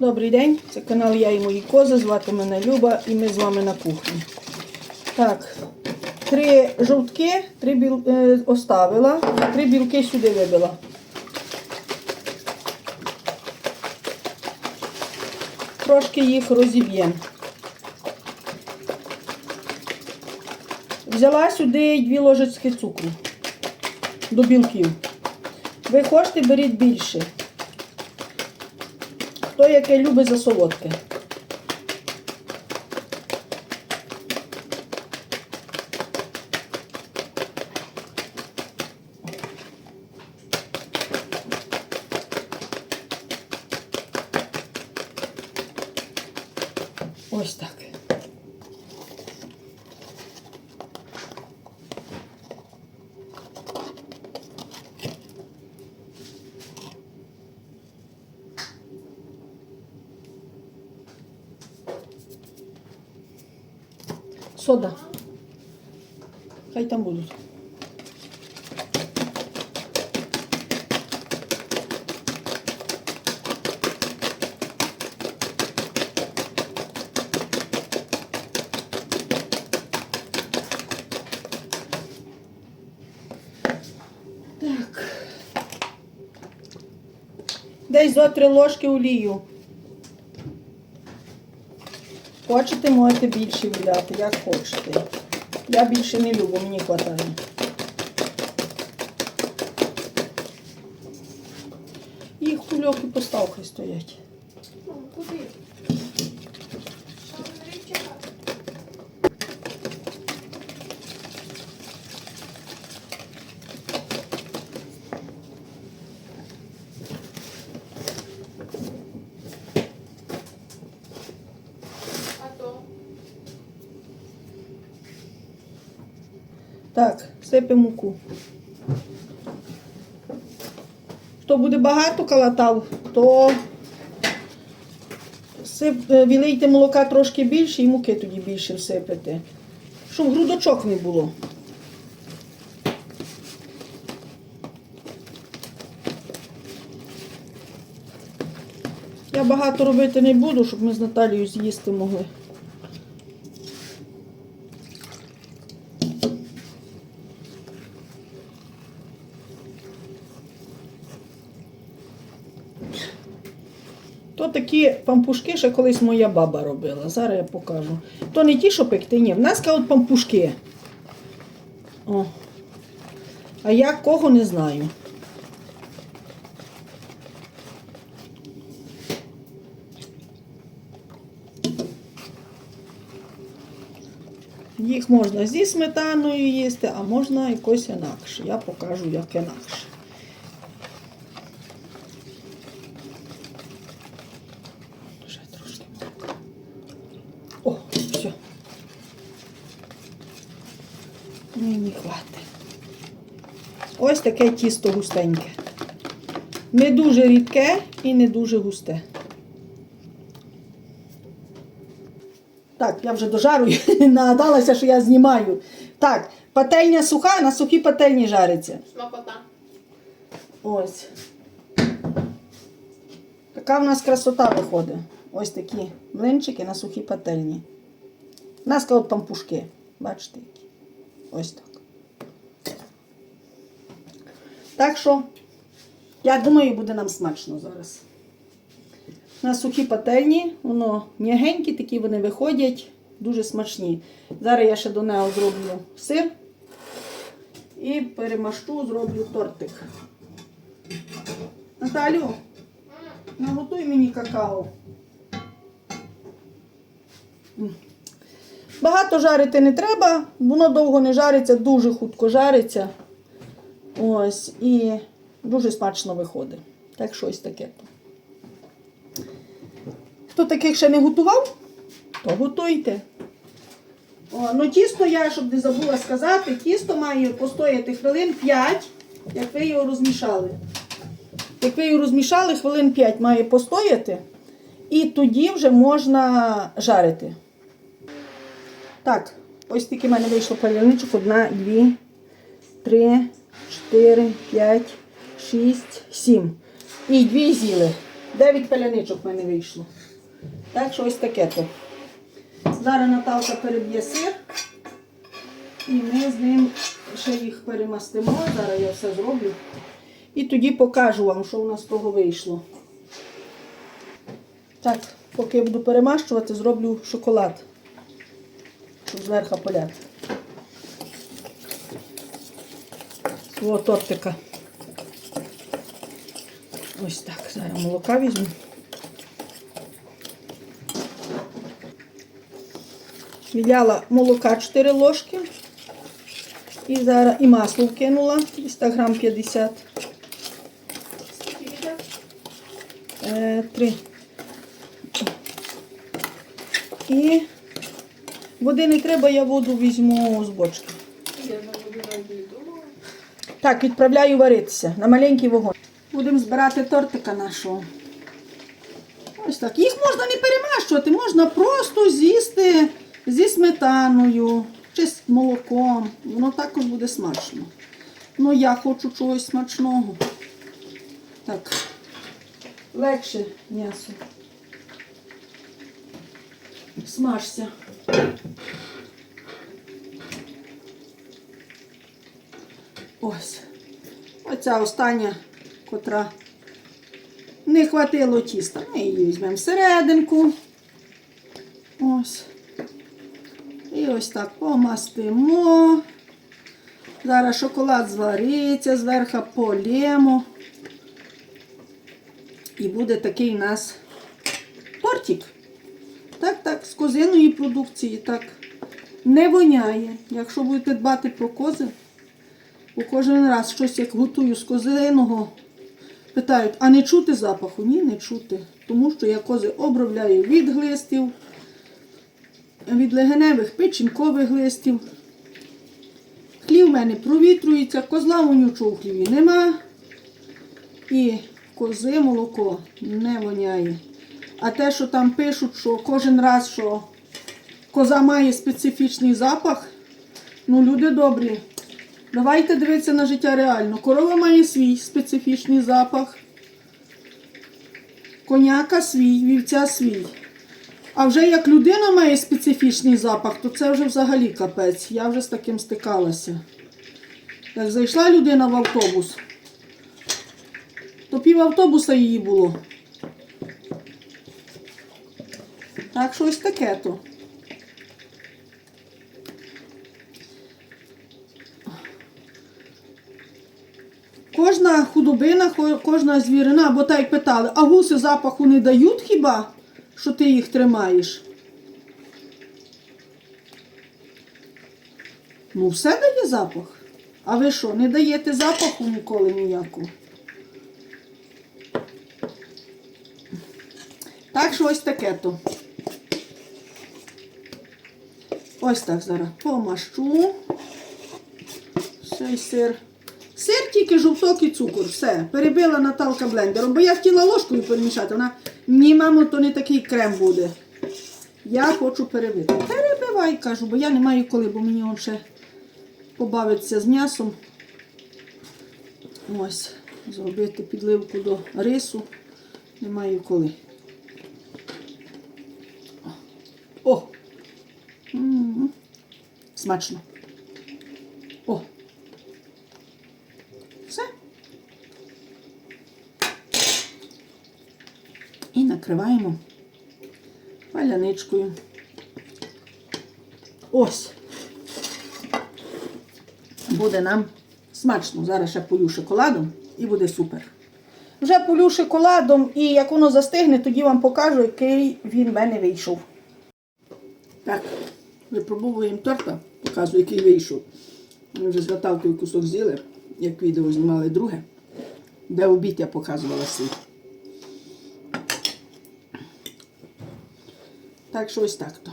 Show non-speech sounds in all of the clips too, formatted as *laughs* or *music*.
Добрий день, це канал Я і мої кози. Звати мене Люба і ми з вами на кухні. Так, три жовтки, три біл... е, оставила, три білки сюди вибила. Трошки їх розіб'ємо. Взяла сюди дві ложечки цукру до білків. Ви хочете, беріть більше. Хто яке любить за солодке. Ось так. Сода. Хай там будуть. Так. Десь зо три ложки олію. Хочете, можете більше віддати, як хочете. Я більше не люблю, мені вистачає. І кульок і поставки стоять. Ну, куди? Так, сипемо муку. Хто буде багато калатав, то е, вілийте молока трошки більше і муки тоді більше всипете. Щоб грудочок не було. Я багато робити не буду, щоб ми з Наталією з'їсти могли. То такі пампушки, ще колись моя баба робила. Зараз я покажу. То не ті, що пекти, ні. В нас кажуть пампушки. О. А я кого не знаю. Їх можна зі сметаною їсти, а можна якось інакше. Я покажу, як інакше. Ще трошки молока. О, все. Мені хватить. Ось таке тісто густеньке. Не дуже рідке і не дуже густе. Так, я вже дожарую, *laughs* нагадалася, що я знімаю. Так, пательня суха, на сухій пательні жариться. Смакота. Ось. Така в нас красота виходить. Ось такі млинчики на сухій пательні. У нас от пампушки. Бачите які. Ось так. Так що, я думаю, буде нам смачно зараз. На сухій пательні, воно м'ягенькі, такі вони виходять, дуже смачні. Зараз я ще до нього зроблю сир і перемащу, зроблю тортик. Наталю, наготуй мені какао. Багато жарити не треба, воно довго не жариться, дуже хутко жариться. Ось, і дуже смачно виходить. Так що ось таке. Хто таких ще не готував, то готуйте. О, ну тісто я, щоб не забула сказати, тісто має постояти хвилин 5, як ви його розмішали. Як ви його розмішали, хвилин 5 має постояти, і тоді вже можна жарити. Так, ось тільки в мене вийшло паляничок. Одна, дві, три, чотири, п'ять, шість, сім. І дві з'їли. Дев'ять паляничок в мене вийшло. Так що ось таке то. Зараз Наталка переб'є сир. І ми з ним ще їх перемастимо. Зараз я все зроблю. І тоді покажу вам, що у нас з того вийшло. Так, поки я буду перемащувати, зроблю шоколад. Щоб зверху поляти. Свого тортика. Ось так. Зараз молока візьму. Відляла молока 4 ложки. І зараз і масло вкинула, десь так грам 50. Скільки? Е, три. І води не треба, я воду візьму з бочки. Так, відправляю варитися на маленький вогонь. Будемо збирати тортика нашого. Ось так. Їх можна не перемащувати, можна просто з'їсти зі сметаною чи з молоком. Воно також буде смачно. Ну, я хочу чогось смачного. Так, легше м'ясо. Смажся. Ось. Оця остання, котра не хватило тіста. Ми її візьмемо всерединку. Ось. І ось так помастимо. Зараз шоколад звариться, зверху полємо. І буде такий у нас тортик. Так, так, з козиної продукції, так. Не воняє. Якщо будете дбати про кози, Бо кожен раз щось як готую з козиного, питають, а не чути запаху? Ні, не чути. Тому що я кози обробляю від глистів, від легеневих печінкових глистів. Хлів в мене провітрюється, козла вонючого в хліві нема. І кози молоко не воняє. А те, що там пишуть, що кожен раз, що коза має специфічний запах, ну люди добрі. Давайте дивитися на життя реально. Корова має свій специфічний запах. Коняка свій, вівця свій. А вже як людина має специфічний запах, то це вже взагалі капець. Я вже з таким стикалася. Як зайшла людина в автобус, то пів автобуса її було. Так що ось таке то. Кожна худобина, кожна звірина, бо так питали, а гуси запаху не дають хіба, що ти їх тримаєш? Ну, все дає запах. А ви що, не даєте запаху ніколи ніякого? Так що ось таке то. Ось так зараз помащу. Ще й сир. Сир тільки жовток і цукор. Все. Перебила Наталка блендером. Бо я хотіла ложкою перемішати. Вона, ні, мамо, то не такий крем буде. Я хочу перебити. Перебивай, кажу, бо я не маю коли, бо мені он ще побавиться з м'ясом. Ось, зробити підливку до рису. Не маю коли. О! М-м-м. Смачно. О! Все. І накриваємо паляничкою. Ось. Буде нам смачно. Зараз ще полю шоколадом і буде супер. Вже полю шоколадом і як воно застигне, тоді вам покажу, який він в мене вийшов. Так, випробовуємо торта, показую, який вийшов. Ми вже з Наталкою кусок з'їли, як відео знімали друге, де обід я показувала свій. Так що ось так то.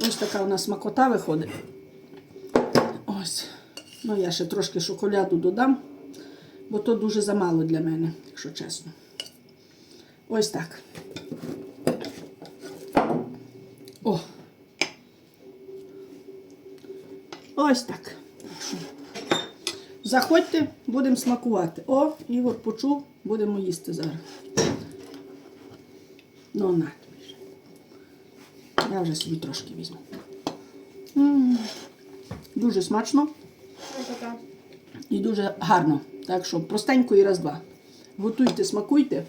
Ось така у нас смакота виходить. Ось. Ну, я ще трошки шоколаду додам, бо то дуже замало для мене, якщо чесно. Ось так. Ось так. Заходьте, будемо смакувати. О, Ігор почув, Будемо їсти зараз. Ну, на. тобі. Я вже собі трошки візьму. М, Дуже смачно і дуже гарно. Так що простенько і раз-два. Готуйте, смакуйте.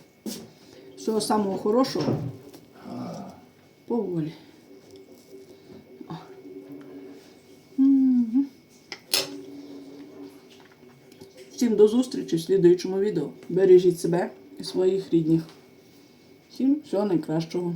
Всього самого хорошого. Поволі. Всім до зустрічі в слідуючому відео. Бережіть себе і своїх рідних. Всім всього найкращого.